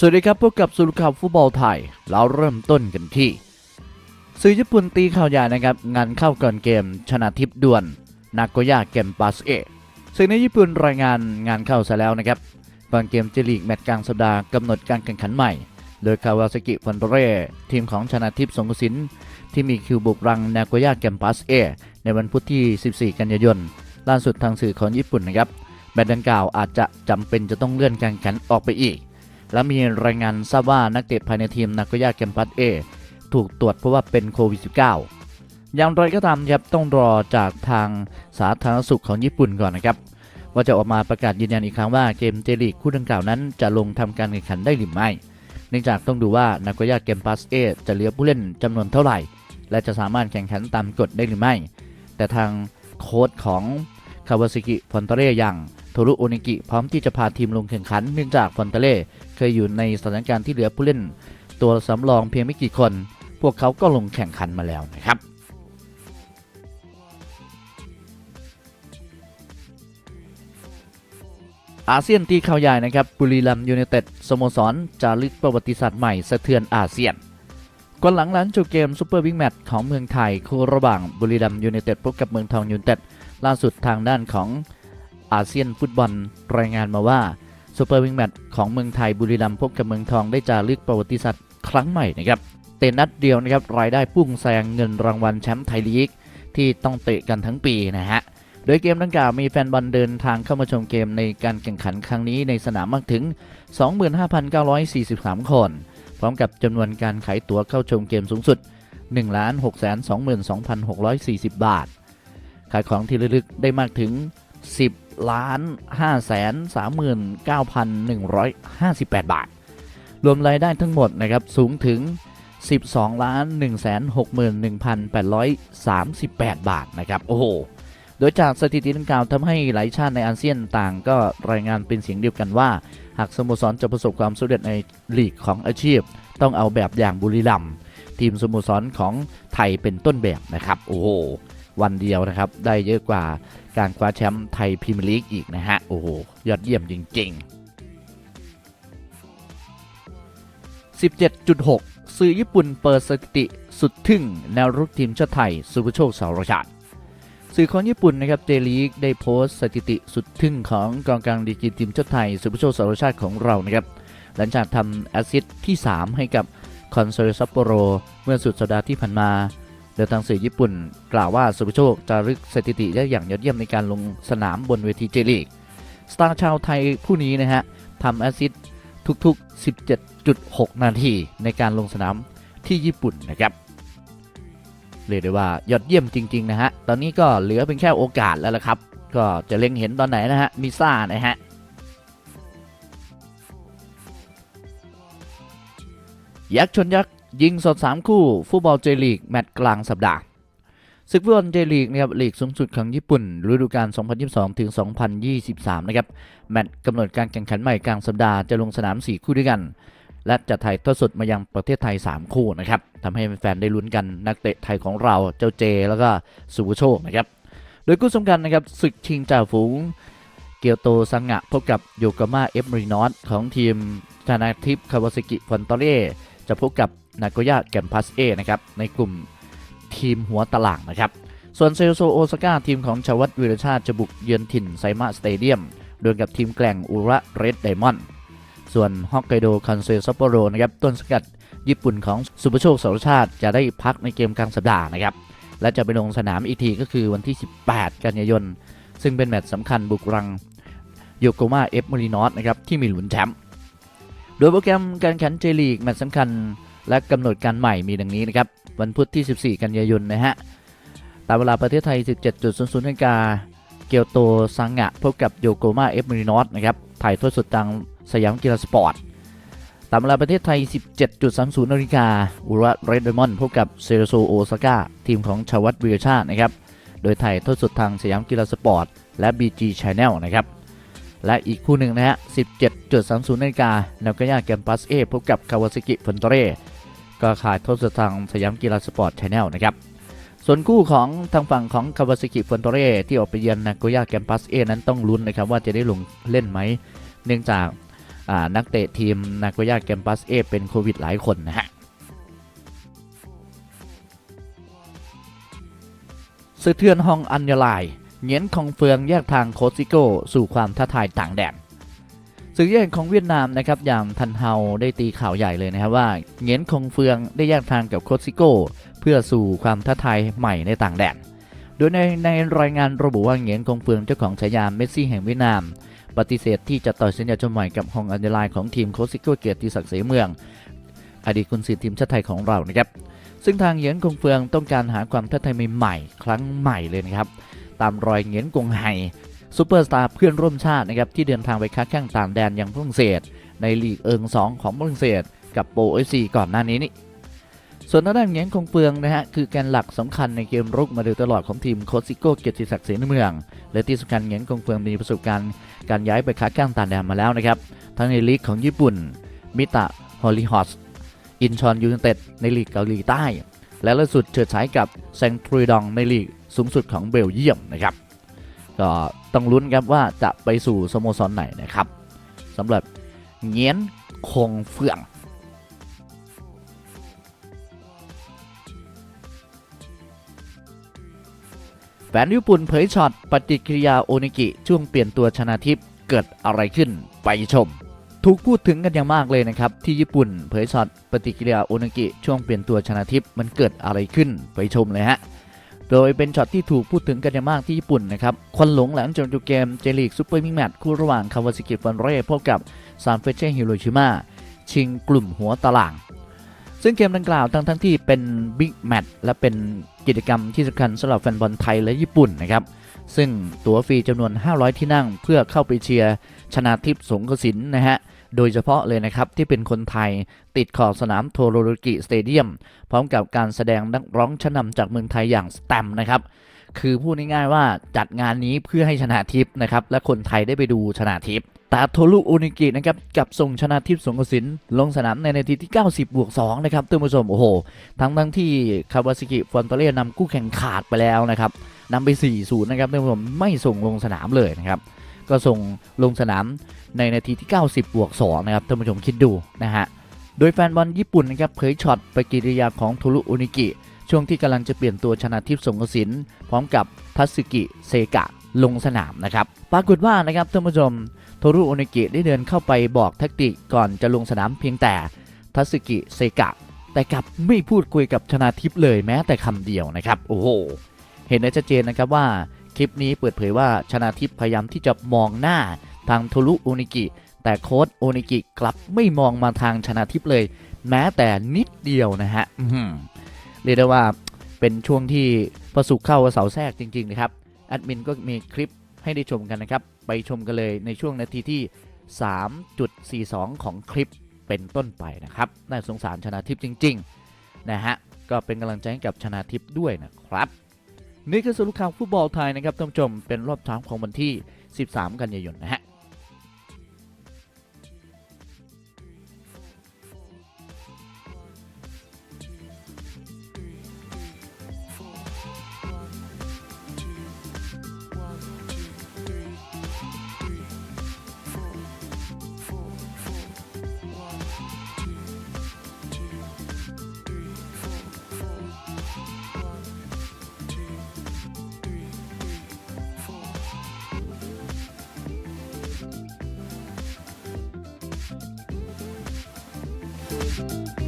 สวัสดีครับพบกับสุรข่าวฟุตบอลไทย เราเริ่มต้นกันที่สื่อญี่ปุ่นตีข่าวใหญ่นะครับ งานเข้าก่อนเกม ชนะทิพย์ด่วนนาโกย่าเกมปาสเอสื่อในญี่ปุ่นรายงานงานเข้าซะแล้วนะครับก่อนเกมเจลีกแมตช์กลางสัปดาห์กำหนดการแข่งขันใหม่ โดยคาวาซากิฟอนเร่ทีมของชนะทิพย์สงกสินที่มีคิวบุกรังนาโกย่าเกมปัสเอในวันพุธที่ 14 กันยายนล่าสุดทางสื่อของญี่ปุ่นนะครับแมตช์ดังกล่าวอาจจะจำเป็นจะต้องเลื่อนการแข่งขันออกไปอีก และมีรายงานทราบว่านักเตะภายในทีมนาโกยาเกมปัสเอถูกตรวจเพราะว่าเป็นโควิด -19 อย่างไรก็ตามครับต้องรอจากทางสาธารณสุขของญี่ปุ่นก่อนนะครับ ว่าจะออกมาประกาศยืนยันอีกครั้งว่าเกมเจลีกคู่ดังกล่าวนั้นจะลงทำการแข่งขันได้หรือไม่ เนื่องจากต้องดูว่านาโกยาเกมปัสเอจะเหลือผู้เล่นจำนวนเท่าไหร่ และจะสามารถแข่งขันตามกฎได้หรือไม่ แต่ทางโค้ชของคาวาซิกิฟอนเตเร่ย่าง ทรุโอนิกิพร้อมที่จะพาทีมลงแข่งขันเนื่องจากฟอนเตเร่เคยอยู่ในสถานการณ์ที่เหลือผู้เล่น ตัวสำรองเพียงไม่กี่คน พวกเขาก็ลงแข่งขันมาแล้วนะครับอาเซียนที่ข่าวใหญ่นะครับบุรีรัมย์ยูไนเต็ดสโมสรจารึกประวัติศาสตร์ใหม่สะเทือนอาเซียนก่อนหลังหลังจบเกมซูเปอร์บิ๊กแมตช์ของเมืองไทยคู่ระหว่างบุรีรัมย์ยูไนเต็ดพบกับเมืองทองยูไนเต็ดล่าสุดทางด้านของ อาเซียนฟุตบอลรายงานมาว่าซูเปอร์บิ๊กแมตช์ของเมืองไทยบุรีรัมย์พบกับเมืองทองได้จารึกประวัติศาสตร์ครั้งใหม่นะครับเตะนัดเดียวนะครับรายได้พุ่งแซงเงินรางวัลแชมป์ไทยลีกที่ต้องเตะกันทั้งปีนะฮะโดยเกมดังกล่าวมีแฟนบอลเดินทางเข้ามาชมเกมในการแข่งขันครั้งนี้ในสนามมากถึง 25,943 คน พร้อมกับจำนวนการขายตั๋วเข้าชมเกมสูงสุด 1,622,640 บาท ขายของที่ระลึกได้มากถึง 10 ล้าน539,158บาท รวมรายได้ทั้งหมดนะครับสูงถึง 12ล้าน161,838 บาทนะครับ โอ้โห โดยจากสถิติดังกล่าวทำให้หลายชาติในอาเซียนต่างก็รายงานเป็นเสียงเดียวกันว่า หากสโมสรจะประสบความสำเร็จในลีกของอาชีพ ต้องเอาแบบอย่างบุรีรัมย์ทีมสโมสรของไทยเป็นต้นแบบนะครับ โอ้โห วันเดียวนะครับ ได้เยอะกว่าการคว้าแชมป์ไทยพรีเมียร์ลีกอีกนะฮะ โอ้โห ยอดเยี่ยมจริง ๆ 17.6 สื่อญี่ปุ่นเปิดสถิติสุดทึ่งแนวรุกทีมชาติไทยสุภโชคสารชาติสื่อของญี่ปุ่นนะครับเจลีกได้โพสต์สถิติสุดทึ่งของกองกลางดีกีทีมชาติไทยสุภโชคสารชาติของเรานะครับหลังจากทำแอสซิสที่ 3 ให้กับคอนเซอร์ซัปโปโรเมื่อสุดสัปดาห์ที่ผ่านมา โดยทางสื่อญี่ปุ่นกล่าวว่าสุภโชคจะรึกสถิติได้อย่างยอดเยี่ยมในการลงสนามบนเวทีเจลีกสตาร์ชาวไทยผู้นี้นะฮะทำแอสซิสต์ทุกๆ 17.6 นาทีในการลงสนามที่ญี่ปุ่นนะครับเรียกได้ว่ายอดเยี่ยมจริง ๆ นะฮะ ตอนนี้ก็เหลือเป็นแค่โอกาสแล้วละครับ ก็จะเล็งเห็นตอนไหนนะฮะ มิซ่านะฮะ ยักษ์ชนยักษ์ ยิงสด 3 คู่ ฟุตบอลเจลีก แมตช์กลางสัปดาห์ศึกฟุตบอลเจลีกนะครับลีกสูงสุดของญี่ปุ่นฤดูกาล 2022 ถึง 2023 นะครับ แมตช์กำหนดการแข่งขันใหม่กลางสัปดาห์จะลงสนาม 4 คู่ด้วยกัน และจะถ่ายทอดสดมายังประเทศไทย 3 คู่นะครับทำให้แฟนๆได้ลุ้นกันนักเตะไทยของเราเจ้าเจ แล้วก็สุวโชคนะครับโดยคู่สำคัญนะครับศึกชิงจ่าฝูงเกียวโตซังงะพบกับโยกาม่าเอฟมรินอสของทีมชนาทิพคาวาซากิฟอนตอเร่จะพบกับ นาโกย่าแกมพัสเอนะครับในกลุ่มทีมหัวตลางนะครับ ส่วนเซลโซโอซาก้าทีมของชาวัตวิรชาติจะบุกเยือนถิ่นไซมาสเตเดียมดวลกับทีมแกล่งอุระเรดไดมอนด์ส่วนฮอกไกโดคอนเซซัปโปโรนะครับต้นสกัดญี่ปุ่นของสุภโชคสารชาติจะได้พักในเกมกลางสัปดาห์นะครับ และจะไปลงสนามอีกทีก็คือวันที่ 18 กันยายน ซึ่งเป็นแมตช์สำคัญบุกรังโยโกมาเอฟมารินอสนะครับที่มีหลุนแชมป์โดยโปรแกรมการแข่งเจลีกแมตช์สำคัญ และกำหนดการใหม่มีดังนี้นะครับ วันพุธที่ 14 กันยายนนะฮะ ตามเวลาประเทศไทย 17.00นาฬิกาเกียวโตซังงะพบกับโยโกมาเอฟมารินอสนะครับ ถ่ายทอดสดทางสยามกีฬาสปอร์ต ตามเวลาประเทศไทย 17.30นาฬิกาอุระเรดเดมอนพบกับเซโรโซโอซาก้าทีมของชาวัตวิรชาตินะครับ โดยไทยทอดสดทางสยามกีฬาสปอร์ต และ BG Channel นะครับและอีกคู่หนึ่งนะฮะ 17.30นาฬิกา นาโกย่าแกมปัสเอพบกับคาวาซากิฟอนเตเร่ ก็ขายทอดสทางสยามกีฬาสปอร์ต Channel นะครับ ส่วนคู่ของทางฝั่งของคาวาซากิฟอนเตเร่ที่ออกไปเยือนนาโกย่าแกมปัสเอนั้นต้องลุ้นนะครับว่าจะได้ลงเล่นไหม เนื่องจากนักเตะทีมนาโกย่าแกมปัสเอเป็นโควิดหลายคนนะฮะสะเทือนห้องอัญญาลายเหงียนคองเฟืองแยกทางโคชซิโกสู่ความท้าทายต่างแดน สื่อแยกของเวียดนามนะครับอย่างทันเฮาได้ตีข่าวใหญ่เลยนะครับว่าเงียนคองเฟืองได้แยกทางกับโคซิโก้ เพื่อสู่ความท้าทายใหม่ในต่างแดน โดยในในรายงานระบุว่าเงียนคองเฟืองเจ้าของฉายาเมสซี่แห่งเวียดนาม ปฏิเสธที่จะต่อสัญญาจนใหม่กับฮองอัญญาลายของทีมโคซิโก้เกียรติศักดิ์เสเมือง อดีตกุนซือทีมชาติไทยของเรานะครับซึ่งทางเงียนกงเฟืองต้องการหาความท้าทายใหม่ๆครั้งใหม่เลยนะครับตามรอยเงียนกงไฮ ซูเปอร์สตาร์เพื่อนร่วมชาตินะครับที่เดินทางไปค้าแข่งต่างแดนอย่างฝรั่งเศส ในลีกเอิง 2 ของฝรั่งเศส กับโปเอซีก่อนหน้านี้นี่ส่วนด้านเงียนกงเฟืองนะฮะคือแกนหลักสำคัญในเกมรุกมาโดยตลอดของทีมโคชซิโก้เกียรติศักดิ์เสนเมือง และที่สำคัญเงียนกงเฟืองมีประสบการณ์การย้ายไปค้าแข่งต่างแดนมาแล้วนะครับทั้งในลีกของญี่ปุ่น มิตะฮอลลีฮอสอินชอนยูไนเต็ดในลีกเกาหลีใต้ และล่าสุดเฉิดฉายกับแซงทรีดองในลีกสูงสุดของเบลเยียมนะครับ ก็ต้องลุ้นครับว่าจะไปสู่สโมสรไหนนะครับสำหรับเงียนคงเฟื่องแฟนญี่ปุ่นเผยช็อตปฏิกิริยาโอนิกิช่วงเปลี่ยนตัวชนะทิพย์เกิดอะไรขึ้นไปชม ถูกพูดถึงกันอย่างมากเลยนะครับ ที่ญี่ปุ่นเผยช็อตปฏิกิริยาโอนิกิช่วงเปลี่ยนตัวชนะทิพย์มันเกิดอะไรขึ้นไปชมเลยฮะ โดยเป็นช็อตที่ถูกพูดถึงกันอย่างมากที่ญี่ปุ่นนะครับควันหลงหลังจากจบเกมเจลีกซูเปอร์มิงแมตช์คู่ระหว่างคาวาซากิฟันเร่พบกับซานเฟเช่ฮิโรชิมาชิงกลุ่มหัวตาราง ซึ่งเกมดังกล่าวทั้งทั้งที่เป็นบิ๊กแมตช์และเป็นกิจกรรมที่สำคัญสำหรับแฟนบอลไทยและญี่ปุ่นนะครับซึ่งตั๋วฟรีจำนวน 500 ที่นั่งเพื่อเข้าไปเชียร์ชนาทิพย์สงกสินนะฮะ โดยเฉพาะเลยนะครับ ที่เป็นคนไทยติดขอบสนามโทโรโรกิสเตเดียม พร้อมกับการแสดงนักร้องชั้นนำจากเมืองไทยอย่างสแตมนะครับ คือพูดง่ายๆว่าจัดงานนี้เพื่อให้ชนะทิพย์นะครับ และคนไทยได้ไปดูชนะทิพย์แต่โทรุโอนิกินะครับกับส่งชนะทิพย์สงกสินลงสนามในนาทีที่ 90 บวก 2 นะครับท่านผู้ชมโอ้โห ทั้งทั้งที่คาวาซากิฟอนโตเล่นำคู่แข่งขาดไปแล้วนะครับนำไป 4-0 นะครับท่านผู้ชมไม่ส่งลงสนามเลยนะครับ ก็ส่งลงสนาม ในนาทีที่ 90 บวก 2 นะครับท่านผู้ชมคิดดูนะฮะ โดยแฟนบอลญี่ปุ่นนะครับเผยช็อตปกิริยาของโทรุโอนิกิ ช่วงที่กำลังจะเปลี่ยนตัวชนะทิพย์สงกสินพร้อมกับทัสึกิเซกะลงสนามนะครับ ปรากฏว่านะครับท่านผู้ชมโทรุโอนิกิได้เดินเข้าไปบอกแทคติกก่อนจะลงสนามเพียงแต่ทัสึกิเซกะ แต่กลับไม่พูดคุยกับชนะทิพย์เลยแม้แต่คำเดียวนะครับ โอ้โห เห็นได้ชัดเจนนะครับว่าคลิปนี้เปิดเผยว่าชนะทิพย์พยายามที่จะมองหน้า ทางโทรุโอนิกิ แต่โค้ชโอนิกิกลับไม่มองมาทางชนะทิพย์เลย แม้แต่นิดเดียวนะฮะเรียกได้ว่าเป็นช่วงที่ประสุกเข้าเสาแทรกจริงๆนะครับแอดมินก็มีคลิปให้ได้ชมกันนะครับ ไปชมกันเลยในช่วงนาทีที่ 3.42 ของคลิปเป็นต้นไปนะครับ น่าสงสารชนะทิพย์จริง ๆ นะฮะ ก็เป็นกำลังใจให้กับชนะทิพย์ด้วยนะครับ นี่คือสรุปข่าวฟุตบอลไทยนะครับท่านผู้ชมเป็นรอบเช้าของวันที่ 13 กันยายนนะฮะ Thank you.